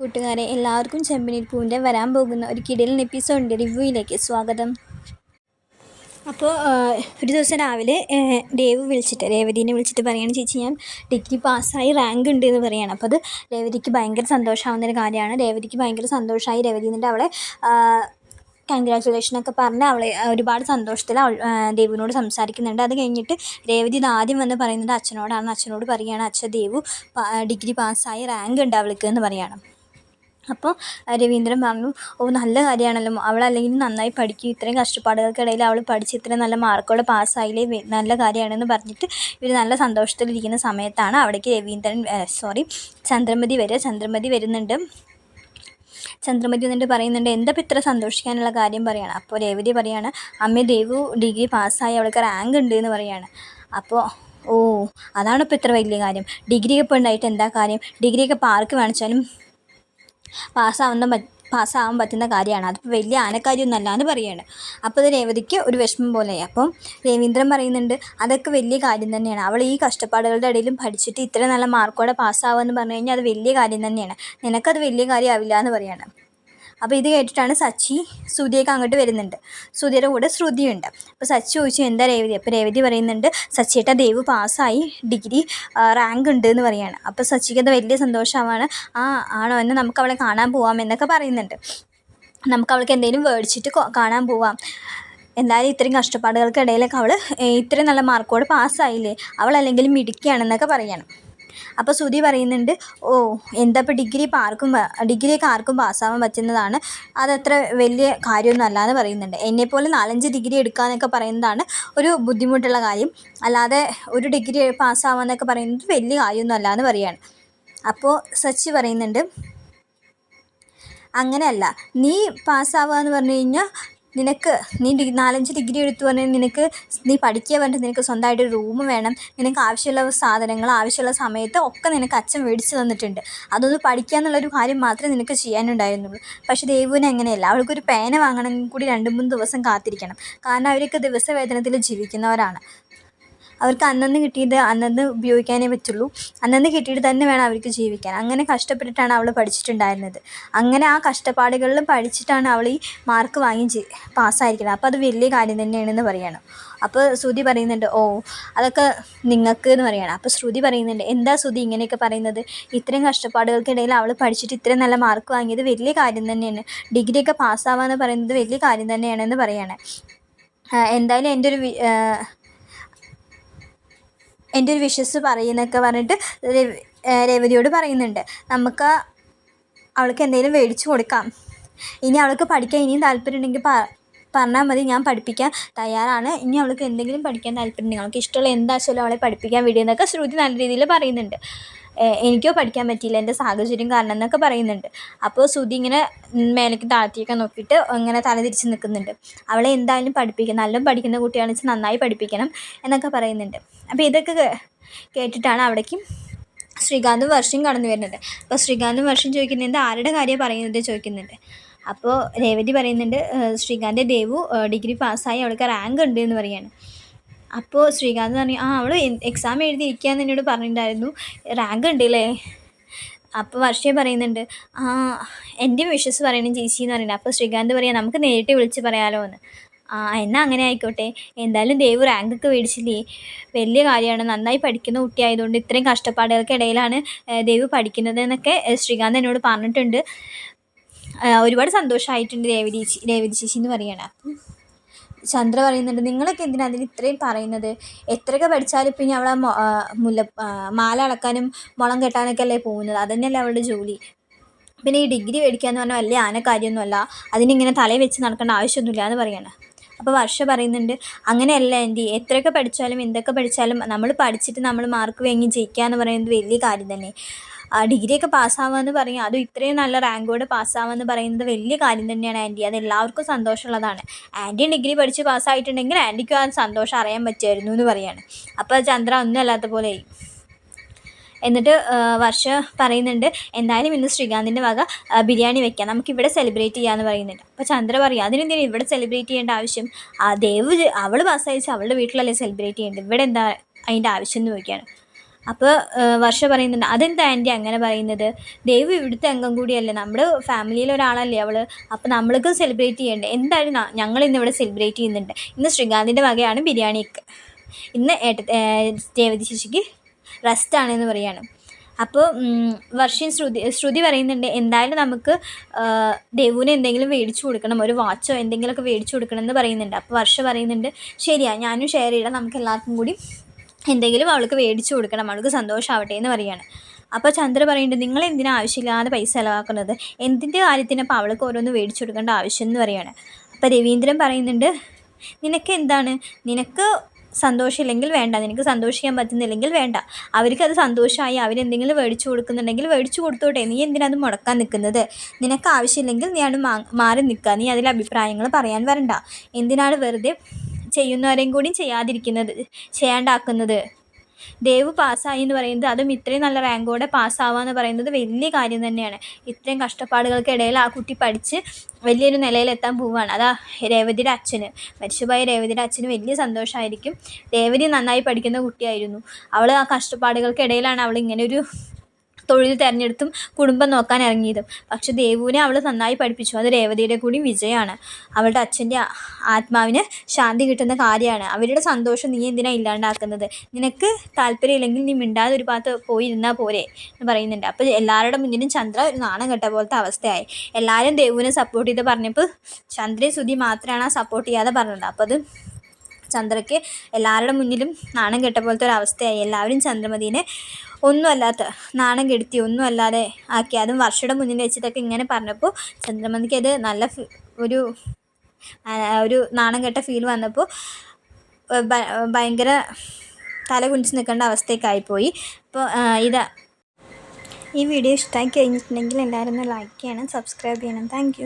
കൂട്ടുകാരെ എല്ലാവർക്കും ചെമ്പനീർ പൂവിന്റെ വരാൻ പോകുന്ന ഒരു കിടിലൻ എപ്പിസോഡിന്റെ റിവ്യൂയിലേക്ക് സ്വാഗതം. അപ്പോൾ ഒരു ദിവസം രാവിലെ ദേവ് വിളിച്ചിട്ട് രേവതിനെ വിളിച്ചിട്ട് പറയുകയാണ് ചേച്ചി ഞാൻ ഡിഗ്രി പാസ്സായി റാങ്ക് ഉണ്ട് എന്ന് പറയുകയാണ് അപ്പോൾ അത് രേവതിക്ക് ഭയങ്കര സന്തോഷമാവുന്ന ഒരു കാര്യമാണ്. രേവതിക്ക് ഭയങ്കര സന്തോഷമായി രേവതി അവളെ കൺഗ്രാറ്റുലേഷൻ ഒക്കെ പറഞ്ഞ് അവളെ ഒരുപാട് സന്തോഷത്തിൽ അവൾ ദേവിനോട് സംസാരിക്കുന്നുണ്ട്. അത് കഴിഞ്ഞിട്ട് രേവതി ആദ്യം വന്ന് പറയുന്നത് അച്ഛനോടാണ് അച്ഛനോട് പറയുകയാണ് അച്ഛൻ ദേവു ഡിഗ്രി പാസ്സായി റാങ്ക് ഉണ്ട് അവൾക്ക് എന്ന് പറയുകയാണ് അപ്പോൾ രവീന്ദ്രൻ പറഞ്ഞു ഓ നല്ല കാര്യമാണല്ലോ. അവൾ അല്ലെങ്കിൽ നന്നായി പഠിക്കും. ഇത്രയും കഷ്ടപ്പാടുകൾക്കിടയിൽ അവൾ പഠിച്ച് ഇത്രയും നല്ല മാർക്കോടെ പാസ്സായില്ലേ? നല്ല കാര്യമാണെന്ന് പറഞ്ഞിട്ട് ഇവർ നല്ല സന്തോഷത്തിലിരിക്കുന്ന സമയത്താണ് അവിടേക്ക് രവീന്ദ്രൻ സോറി ചന്ദ്രമതി വരിക. ചന്ദ്രമതി വരുന്നുണ്ട്. ചന്ദ്രമതി എന്നിട്ട് പറയുന്നുണ്ട് എന്താ ഇത്ര സന്തോഷിക്കാനുള്ള കാര്യം പറയാണ്? അപ്പോൾ രേവതി പറയാണ് അമ്മ ദേവു ഡിഗ്രി പാസ്സായി. അവൾക്ക് റാങ്ക് ഉണ്ട് എന്ന് പറയാണ്. അപ്പോൾ ഓ അതാണ് ഇപ്പോൾ ഇത്ര വലിയ കാര്യം. ഡിഗ്രിയൊക്കെ ഉണ്ടായിട്ട് എന്താ കാര്യം? ഡിഗ്രിയൊക്കെ പാർക്ക് കാണിച്ചാലും പാസ്സാവുന്ന പാസ്സാവാൻ പറ്റുന്ന കാര്യമാണ്. അതിപ്പോൾ വലിയ ആനക്കാര്യമൊന്നുമല്ല എന്ന് പറയാണ്. അപ്പോൾ അത് രേവതിക്ക് ഒരു വിഷമം പോലെയായി അപ്പം രവീന്ദ്രൻ പറയുന്നുണ്ട് അതൊക്കെ വലിയ കാര്യം തന്നെയാണ്. അവൾ ഈ കഷ്ടപ്പാടുകളുടെ ഇടയിലും പഠിച്ചിട്ട് ഇത്ര നല്ല മാർക്കോടെ പാസ്സാവുക എന്ന് പറഞ്ഞു കഴിഞ്ഞാൽ അത് വലിയ കാര്യം തന്നെയാണ്. നിനക്കത് വലിയ കാര്യമാവില്ല എന്ന് പറയാണ്. അപ്പോൾ ഇത് കേട്ടിട്ടാണ് സച്ചി ശ്രുതിയൊക്കെ അങ്ങോട്ട് വരുന്നുണ്ട്. ശ്രുതിയുടെ കൂടെ ശ്രുതിയുണ്ട്. അപ്പോൾ സച്ചി ചോദിച്ചു എന്താ രേവതി? അപ്പോൾ രേവതി പറയുന്നുണ്ട് സച്ചിയേട്ട ദേവ് പാസ്സായി. ഡിഗ്രി റാങ്ക് ഉണ്ട് എന്ന് പറയുകയാണ് അപ്പോൾ സച്ചിക്ക് അത് വലിയ സന്തോഷമാണ്. ആ ആണോ? എന്ന് നമുക്ക് അവളെ കാണാൻ പോവാം എന്നൊക്കെ പറയുന്നുണ്ട്. നമുക്ക് അവൾക്ക് എന്തെങ്കിലും മേടിച്ചിട്ട് കാണാൻ പോവാം. എന്തായാലും ഇത്രയും കഷ്ടപ്പാടുകൾക്കിടയിലൊക്കെ അവൾ ഇത്രയും നല്ല മാർക്കോട് പാസ്സായില്ലേ അവൾ അല്ലെങ്കിൽ മിടുക്കിയാണെന്നൊക്കെ പറയണം. അപ്പോൾ ശ്രുതി പറയുന്നുണ്ട് ഓ എന്താ ഇപ്പോൾ ഡിഗ്രി ഇപ്പോൾ ആർക്കും ഡിഗ്രിയൊക്കെ ആർക്കും പാസ്സാവാൻ പറ്റുന്നതാണ്. അതത്ര വലിയ കാര്യമൊന്നും അല്ലാന്ന് പറയുന്നുണ്ട്. എന്നെപ്പോലെ നാലഞ്ച് ഡിഗ്രി എടുക്കുക എന്നൊക്കെ പറയുന്നതാണ് ഒരു ബുദ്ധിമുട്ടുള്ള കാര്യം. അല്ലാതെ ഒരു ഡിഗ്രി പാസ്സാവാന്നൊക്കെ പറയുന്നത് വലിയ കാര്യമൊന്നും അല്ലാന്ന് പറയുകയാണ് അപ്പോൾ സച്ചി പറയുന്നുണ്ട് അങ്ങനെയല്ല. നീ പാസ്സാവുക എന്ന് പറഞ്ഞു കഴിഞ്ഞാൽ നിനക്ക് നീ നാലഞ്ച് ഡിഗ്രി എടുത്തു പറഞ്ഞാൽ നിനക്ക് നീ പഠിക്കുക പറഞ്ഞിട്ട് നിനക്ക് സ്വന്തമായിട്ട് റൂം വേണം. നിനക്ക് ആവശ്യമുള്ള സാധനങ്ങൾ ആവശ്യമുള്ള സമയത്ത് ഒക്കെ നിനക്ക് അച്ഛൻ മേടിച്ച് തന്നിട്ടുണ്ട്. അതൊന്ന് പഠിക്കുക എന്നുള്ളൊരു കാര്യം മാത്രമേ നിനക്ക് ചെയ്യാനുണ്ടായിരുന്നുള്ളൂ. പക്ഷേ ദേവുവിന് അങ്ങനെയല്ല. അവൾക്കൊരു പേന വാങ്ങണമെങ്കിൽ കൂടി രണ്ട് മൂന്ന് ദിവസം കാത്തിരിക്കണം. കാരണം അവരൊക്കെ ദിവസവേതനത്തിൽ ജീവിക്കുന്നവരാണ്. അവർക്ക് അന്നന്ന് കിട്ടിയത് അന്നന്ന് ഉപയോഗിക്കാനേ പറ്റുള്ളൂ. അന്നന്ന് കിട്ടിയിട്ട് തന്നെ വേണം അവർക്ക് ജീവിക്കാൻ. അങ്ങനെ കഷ്ടപ്പെട്ടിട്ടാണ് അവൾ പഠിച്ചിട്ടുണ്ടായിരുന്നത്. അങ്ങനെ ആ കഷ്ടപ്പാടുകളിലും പഠിച്ചിട്ടാണ് അവൾ ഈ മാർക്ക് വാങ്ങി പാസ്സായിരിക്കുന്നത്. അപ്പോൾ അത് വലിയ കാര്യം തന്നെയാണെന്ന് പറയണം. അപ്പോൾ ശ്രുതി പറയുന്നുണ്ട് ഓ അതൊക്കെ നിങ്ങൾക്ക് എന്ന് പറയണം. അപ്പോൾ ശ്രുതി പറയുന്നുണ്ട് എന്താ ശ്രുതി ഇങ്ങനെയൊക്കെ പറയുന്നത്? ഇത്രയും കഷ്ടപ്പാടുകൾക്കിടയിൽ അവൾ പഠിച്ചിട്ട് ഇത്രയും നല്ല മാർക്ക് വാങ്ങിയത് വലിയ കാര്യം തന്നെയാണ്. ഡിഗ്രിയൊക്കെ പാസ്സാവാന്ന് പറയുന്നത് വലിയ കാര്യം തന്നെയാണെന്ന് പറയണേ. എന്തായാലും എന്റെ ഒരു എന്റെ ഒരു വിഷസ് പറയുന്നൊക്കെ പറഞ്ഞിട്ട് രവി രേവതിയോട് പറയുന്നുണ്ട്. നമുക്ക് അവൾക്ക് എന്തെങ്കിലും മേടിച്ചു കൊടുക്കാം. ഇനി അവൾക്ക് പഠിക്കാൻ ഇനിയും താല്പര്യം ഉണ്ടെങ്കിൽ പറഞ്ഞാൽ മതി ഞാൻ പഠിപ്പിക്കാൻ തയ്യാറാണ്. ഇനി അവൾക്ക് എന്തെങ്കിലും പഠിക്കാൻ താല്പര്യം ഉണ്ടെങ്കിൽ അവൾക്ക് ഇഷ്ടമുള്ള എന്താച്ചാലും അവളെ പഠിപ്പിക്കാൻ വിടുന്നൊക്കെ ശ്രുതി നല്ല രീതിയിൽ പറയുന്നുണ്ട്. എനിക്കോ പഠിക്കാൻ പറ്റിയില്ല എന്റെ സാഹചര്യം കാരണം എന്നൊക്കെ പറയുന്നുണ്ട്. അപ്പോൾ ശ്രുതി ഇങ്ങനെ മേലേക്ക് താഴ്ത്തിയൊക്കെ നോക്കിയിട്ട് ഇങ്ങനെ തല തിരിച്ച് നിൽക്കുന്നുണ്ട്. അവളെ എന്തായാലും പഠിപ്പിക്കണം നല്ല പഠിക്കുന്ന കുട്ടിയാണെന്ന് വെച്ചാൽ നന്നായി പഠിപ്പിക്കണം എന്നൊക്കെ പറയുന്നുണ്ട്. അപ്പോൾ ഇതൊക്കെ കേട്ടിട്ടാണ് അവിടേക്ക് ശ്രീകാന്തും വർഷയും കടന്നു വരുന്നത്. അപ്പോൾ ശ്രീകാന്തും വർഷം ചോദിക്കുന്നുണ്ട് ആരുടെ കാര്യം പറയുന്നത്? ചോദിക്കുന്നുണ്ട്. അപ്പോൾ രേവതി പറയുന്നുണ്ട് "ഏഹ് ശ്രീകാന്ത് ദേവു ഡിഗ്രി പാസ്സായി അവൾക്ക് റാങ്ക് ഉണ്ട് എന്ന് പറയാണ്. അപ്പോൾ ശ്രീകാന്ത് പറഞ്ഞു ആ അവൾ എക്സാം എഴുതി ഇരിക്കുകയെന്ന് എന്നോട് പറഞ്ഞിട്ടുണ്ടായിരുന്നു. റാങ്ക് ഉണ്ട് അല്ലേ അപ്പോൾ വർഷയെ പറയുന്നുണ്ട് ആ എന്റെ വിഷസ് പറയണം ചേച്ചി എന്ന് പറയുന്നത് അപ്പോൾ ശ്രീകാന്ത് പറയാം നമുക്ക് നേരിട്ട് വിളിച്ച് പറയാലോ എന്ന്. ആ എന്നാൽ അങ്ങനെ ആയിക്കോട്ടെ. എന്തായാലും ദേവ് റാങ്കൊക്കെ മേടിച്ചില്ലേ? വലിയ കാര്യമാണ്. നന്നായി പഠിക്കുന്ന കുട്ടിയായതുകൊണ്ട് ഇത്രയും കഷ്ടപ്പാടുകൾക്കിടയിലാണ് ഇടയിലാണ് ദേവ് പഠിക്കുന്നത് എന്നൊക്കെ ശ്രീകാന്ത് എന്നോട് പറഞ്ഞിട്ടുണ്ട്. ഒരുപാട് സന്തോഷമായിട്ടുണ്ട് രേവതി ചേച്ചി രേവതി ചേച്ചി എന്ന് പറയണം. ചന്ദ്ര പറയുന്നുണ്ട് നിങ്ങളൊക്കെ എന്തിനാ അതിന് ഇത്രയും പറയുന്നത്? എത്രയൊക്കെ പഠിച്ചാലും പിന്നെ അവളെ മുല്ല മാല അളക്കാനും മുളം കെട്ടാനൊക്കെ അല്ലേ പോകുന്നത്? അതന്നെയല്ലേ അവളുടെ ജോലി. പിന്നെ ഈ ഡിഗ്രി മേടിക്കുക എന്ന് പറഞ്ഞാൽ വലിയ ആനക്കാര്യമൊന്നുമല്ല അതിനിങ്ങനെ തലയിൽ വെച്ച് നടക്കേണ്ട ആവശ്യമൊന്നുമില്ല എന്ന് പറയണം അപ്പോൾ വർഷ പറയുന്നുണ്ട് അങ്ങനെയല്ല എന്റെ എത്രയൊക്കെ പഠിച്ചാലും എന്തൊക്കെ പഠിച്ചാലും നമ്മൾ പഠിച്ചിട്ട് നമ്മൾ മാർക്ക് വാങ്ങി ജയിക്കുക എന്ന് പറയുന്നത് വലിയ കാര്യം തന്നെ. ഡിഗ്രിയൊക്കെ പാസ്സാവാമെന്ന് പറയും അതും ഇത്രയും നല്ല റാങ്കോടെ പാസ്സാവാമെന്ന് പറയുന്നത് വലിയ കാര്യം തന്നെയാണ് ആന്റി അത് എല്ലാവർക്കും സന്തോഷമുള്ളതാണ്. ആന്റി ഡിഗ്രി പഠിച്ച് പാസ്സായിട്ടുണ്ടെങ്കിൽ ആന്റിക്കും ആ സന്തോഷം അറിയാൻ പറ്റുമായിരുന്നു എന്ന് പറയാണ്. അപ്പോൾ ചന്ദ്ര ഒന്നും അല്ലാത്ത പോലെ എന്നിട്ട് വർഷ പറയുന്നുണ്ട് എന്തായാലും ഇന്ന് ശ്രീകാന്തിന്റെ വക ബിരിയാണി വെക്കാം. നമുക്ക് ഇവിടെ സെലിബ്രേറ്റ് ചെയ്യാമെന്ന് പറയുന്നുണ്ട്. അപ്പോൾ ചന്ദ്ര പറയും അതിനെന്തിനും ഇവിടെ സെലിബ്രേറ്റ് ചെയ്യേണ്ട ആവശ്യം? ആ ദേവ് അവൾ പാസ്സായിച്ച് അവളുടെ വീട്ടിലല്ലേ സെലിബ്രേറ്റ് ചെയ്യേണ്ടത്? ഇവിടെ എന്താ അതിന്റെ ആവശ്യം എന്ന് ചോദിക്കുകയാണ്. അപ്പോൾ വർഷ പറയുന്നുണ്ട് അതെന്താ ആന്റി അങ്ങനെ പറയുന്നത്? ദൈവം ഇവിടുത്തെ അംഗം കൂടിയല്ലേ? നമ്മുടെ ഫാമിലിയിലെ ഒരാളല്ലേ അവൾ അപ്പോൾ നമ്മൾക്കും സെലിബ്രേറ്റ് ചെയ്യണ്ടേ? എന്തായാലും ഞങ്ങൾ ഇന്ന് ഇവിടെ സെലിബ്രേറ്റ് ചെയ്യുന്നുണ്ട്. ഇന്ന് ശ്രീകാന്തിന്റെ വകയാണ് ബിരിയാണിക്ക്. ഇന്ന് ഏട്ട ദേവതി ശശിക്ക് റെസ്റ്റാണെന്ന് പറയുകയാണ് അപ്പോൾ വർഷിൻ ശ്രുതി ശ്രുതി പറയുന്നുണ്ട് എന്തായാലും നമുക്ക് ദേവുവിന് എന്തെങ്കിലും മേടിച്ചു കൊടുക്കണം ഒരു വാച്ചോ എന്തെങ്കിലുമൊക്കെ മേടിച്ചു കൊടുക്കണം എന്ന് പറയുന്നുണ്ട്. അപ്പോൾ വർഷ പറയുന്നുണ്ട് ശരിയാ ഞാനും ഷെയർ ചെയ്യണം നമുക്ക് എല്ലാവർക്കും കൂടി എന്തെങ്കിലും അവൾക്ക് മേടിച്ചു കൊടുക്കണം അവൾക്ക് സന്തോഷമാവട്ടെ എന്ന് പറയുകയാണ് അപ്പോൾ ചന്ദ്ര പറയുന്നുണ്ട് നിങ്ങൾ എന്തിനാ ആവശ്യമില്ലാതെ പൈസ ചിലവാക്കുന്നത്? എന്തിന്റെ കാര്യത്തിന് അപ്പോൾ അവൾക്ക് ഓരോന്ന് മേടിച്ചു കൊടുക്കേണ്ട ആവശ്യം എന്ന് പറയുകയാണ് അപ്പോൾ രവീന്ദ്രൻ പറയുന്നുണ്ട് നിനക്ക് എന്താണ്? നിനക്ക് സന്തോഷമില്ലെങ്കിൽ വേണ്ട നിനക്ക് സന്തോഷിക്കാൻ പറ്റുന്നില്ലെങ്കിൽ വേണ്ട. അവർക്കത് സന്തോഷമായി അവരെന്തെങ്കിലും മേടിച്ചു കൊടുക്കുന്നുണ്ടെങ്കിൽ മേടിച്ചു കൊടുത്തോട്ടെ നീ എന്തിനാ അത് മുടക്കാൻ നിൽക്കുന്നത്? നിനക്ക് ആവശ്യമില്ലെങ്കിൽ നീ ആണ് മാറി നിൽക്കുക. നീ അതിൽ അഭിപ്രായങ്ങൾ പറയാൻ വരണ്ട. എന്തിനാണ് വെറുതെ ചെയ്യുന്നവരെയും കൂടി ചെയ്യാതിരിക്കുന്നത് ചെയ്യാണ്ടാക്കുന്നത്? ദേവ് പാസ്സായി എന്ന് പറയുന്നത് അതും ഇത്രയും നല്ല റാങ്കോടെ പാസ്സാവുക എന്ന് പറയുന്നത് വലിയ കാര്യം തന്നെയാണ്. ഇത്രയും കഷ്ടപ്പാടുകൾക്കിടയിൽ ആ കുട്ടി പഠിച്ച് വലിയൊരു നിലയിലെത്താൻ പോവുകയാണ് അതാ രേവതിയുടെ അച്ഛന്. മരിച്ചുപോയ രേവതിയുടെ അച്ഛന് വലിയ സന്തോഷമായിരിക്കും രേവതി നന്നായി പഠിക്കുന്ന കുട്ടിയായിരുന്നു. അവൾ ആ കഷ്ടപ്പാടുകൾക്കിടയിലാണ് അവൾ ഇങ്ങനെ ഒരു തൊഴിൽ തിരഞ്ഞെടുത്തും കുടുംബം നോക്കാൻ ഇറങ്ങിയതും. പക്ഷെ ദേവുവിനെ അവൾ നന്നായി പഠിപ്പിച്ചു. അത് രേവതിയുടെ കൂടി വിജയമാണ്. അവളുടെ അച്ഛന്റെ ആത്മാവിന് ശാന്തി കിട്ടുന്ന കാര്യമാണ്. അവരുടെ സന്തോഷം നീ എന്തിനാ ഇല്ലാണ്ടാക്കുന്നത്? നിനക്ക് താല്പര്യമില്ലെങ്കിൽ നീ മിണ്ടാതെ ഒരു ഭാഗത്ത് പോയി ഇരുന്നാൽ പോരെ എന്ന് പറയുന്നുണ്ട്. അപ്പോൾ എല്ലാവരുടെ മുന്നിലും ചന്ദ്ര ഒരു നാണം കെട്ട പോലത്തെ അവസ്ഥയായി. എല്ലാവരും ദേവുവിനെ സപ്പോർട്ട് ചെയ്ത് പറഞ്ഞപ്പോൾ ചന്ദ്രയും സുധി മാത്രമാണ് ആ സപ്പോർട്ട് ചെയ്യാതെ പറഞ്ഞത്. അപ്പോൾ അത് ചന്ദ്രയ്ക്ക് എല്ലാവരുടെ മുന്നിലും നാണം കെട്ട പോലത്തെ ഒരു അവസ്ഥയായി. എല്ലാവരും ചന്ദ്രമതിനെ ഒന്നുമല്ലാത്ത നാണം കെടുത്തി ഒന്നുമല്ലാതെ ആക്കി. അതും വർഷയുടെ മുന്നിൽ വെച്ചിട്ടൊക്കെ ഇങ്ങനെ പറഞ്ഞപ്പോൾ ചന്ദ്രമതിക്ക് അത് നല്ല ഒരു ഒരു നാണം കെട്ട ഫീൽ വന്നപ്പോൾ ഭയങ്കര തല കുനിച്ച് നിൽക്കേണ്ട അവസ്ഥയ്ക്കായിപ്പോയി അപ്പോൾ ഇതാ. ഈ വീഡിയോ ഇഷ്ടമായി കഴിഞ്ഞിട്ടുണ്ടെങ്കിൽ എല്ലാവരും ഒന്ന് ലൈക്ക് ചെയ്യണം സബ്സ്ക്രൈബ് ചെയ്യണം. താങ്ക്